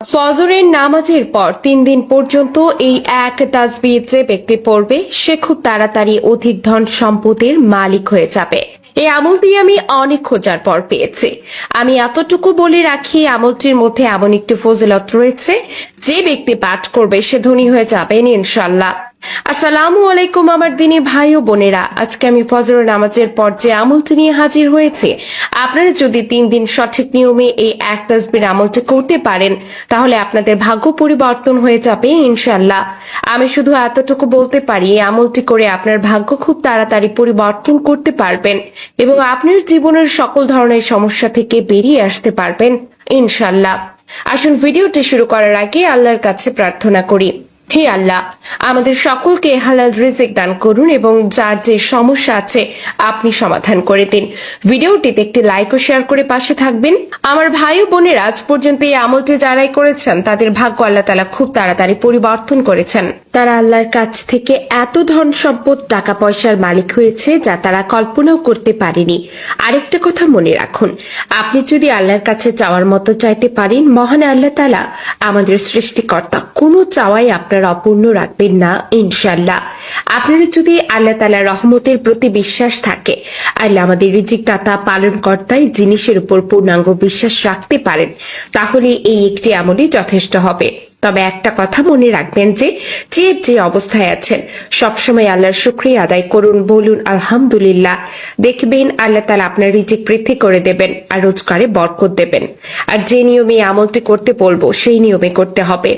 ফজরের নামাজের পর তিন দিন পর্যন্ত এই এক তাজবি যে ব্যক্তি পড়বে, সে খুব তাড়াতাড়ি অধিক ধন সম্পদের মালিক হয়ে যাবে। এই আমলটি আমি অনেক খোঁজার পর পেয়েছি। আমি এতটুকু বলে রাখি আমলটির মধ্যে এমন একটি ফজিলত রয়েছে, যে ব্যক্তি পাঠ করবে, সে ধনী হয়ে যাবেন ইনশাল্লাহ আসসালামু আলাইকুম আমার দিনী ভাই ও বোনেরা। আজকে আমি ফজর নামাজের পর যে আমলটি নিয়ে হাজির হয়েছে, আপনারা যদি তিন দিন সঠিক নিয়মে এই এক তাসবির আমলটি করতে পারেন, তাহলে আপনাদের ভাগ্য পরিবর্তন হয়ে যাবে ইনশাল্লাহ আমি শুধু এতটুকু বলতে পারি, এই আমলটি করে আপনার ভাগ্য খুব তাড়াতাড়ি পরিবর্তন করতে পারবেন এবং আপনার জীবনের সকল ধরনের সমস্যা থেকে বেরিয়ে আসতে পারবেন ইনশাল্লাহ আসুন, ভিডিওটি শুরু করার আগে আল্লাহর কাছে প্রার্থনা করি। হে আল্লাহ, আমাদের সকলকে হালাল রিজিক দান করুন এবং যার যে সমস্যা আছে আপনি সমাধান করে দিন। ভিডিওটিতে একটি লাইক ও শেয়ার করে পাশে থাকবেন। আমার ভাই ও বোনের আজ পর্যন্ত এই আমলটি যারাই করেছেন, তাদের ভাগ্য আল্লাহ তালা খুব তাড়াতাড়ি পরিবর্তন করেছেন। তারা আল্লাহর কাছ থেকে এত ধন সম্পদ টাকা পয়সার মালিক হয়েছে যা তারা কল্পনাও করতে পারেনি। আরেকটা কথা মনে রাখুন, আপনি যদি আল্লাহর কাছে চাওয়ার মতো চাইতে পারেন, মহান আল্লাহ তালা আমাদের সৃষ্টিকর্তা, কোনো চাওয়াই আপনার অপূর্ণ রাখবেন না ইনশাল্লাহ আপনারা যদি আল্লাহ তালা রহমতের প্রতি বিশ্বাস থাকে, আল্লাহ আমাদের রিজিক দাতা পালন কর্তায় জিনিসের উপর পূর্ণাঙ্গ বিশ্বাস রাখতে পারেন, তাহলে এই একটি আমলই যথেষ্ট হবে। তবে একটা কথা মনে রাখবেন যে যে যে অবস্থায় আছেন, সবসময় আল্লাহর শুক্রিয়া আদায় করুন, বলুন আলহামদুলিল্লাহ। দেখবেন আল্লাহ তালা আপনার রিজিক বৃদ্ধি করে দেবেন আর রোজগারে বরকত দেবেন। আর যে নিয়মে আমলটি করতে বলব, সেই নিয়মে করতে হবে।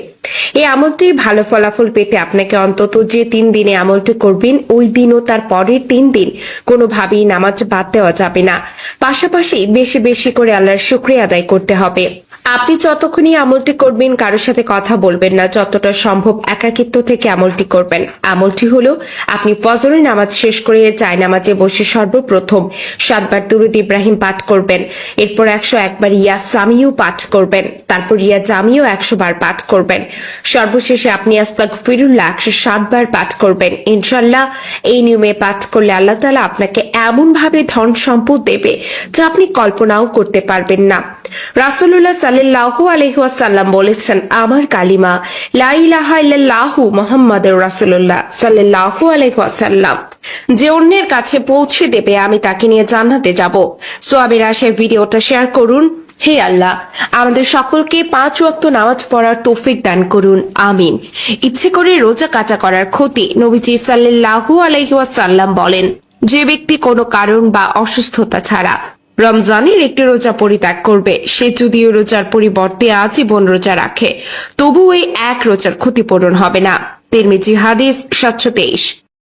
এই আমলটি ভালো ফলাফল পেতে আপনাকে অন্তত যে তিন দিনে আমলটি করবেন, ওই দিন ও তার পরের তিন দিন কোনোভাবেই নামাজ বাদ দেওয়া যাবে না। পাশাপাশি বেশি বেশি করে আল্লাহর শুক্রিয়া আদায় করতে হবে। আপনি যতক্ষণই আমলটি করবেন, কারোর সাথে কথা বলবেন না। যতটা সম্ভব একাকিত্ব থেকে আমলটি করবেন। আমলটি হলো, আপনি ফজরের নামাজ শেষ করে চায় নামাজে বসে সর্বপ্রথম সাতবার দুরুদ ইব্রাহিম পাঠ করবেন। এরপর একশো একবার ইয়া সামিও পাঠ করবেন। তারপর ইয়া জামিও একশো বার পাঠ করবেন। সর্বশেষে আপনি আস্তাক ফিরুল্লাহ একশো সাতবার পাঠ করবেন। ইনশাল্লাহ এই নিয়মে পাঠ করলে আল্লাহ তালা আপনাকে এমন ভাবে ধন সম্পদ দেবে যা আপনি কল্পনাও করতে পারবেন না। রাসুল্লাহ সাল্লাহ আলহাসাল্লাম বলেছেন, আমার কালিমা ইল্লাল্লাহু মোহাম্মদ রাসুল্লাহ সাল্লাহ আলহাসাল্লাম যে অন্যের কাছে পৌঁছে দেবে, আমি তাকে নিয়ে জান্নাতে যাব। সোয়াবের আশের ভিডিওটা শেয়ার করুন। হে আল্লাহ, আমাদের সকলকে পাঁচ ওয়াক্ত নামাজ পড়ার তৌফিক দান করুন। আমিন। ইচ্ছে করে রোজা কাচা করার ক্ষতি নবীজি সাল্লাহু আলহিহাসাল্লাম বলেন, যে ব্যক্তি কোনো কারণ বা অসুস্থতা ছাড়া রমজানের একটি রোজা পরিত্যাগ করবে। সে যদিও রোজার পরিবর্তে আজীবন রোজা রাখে তবু এই এক রোজার ক্ষতিপূরণ হবে না। তেরমিজি হাদিস, সাতশো তেইশ।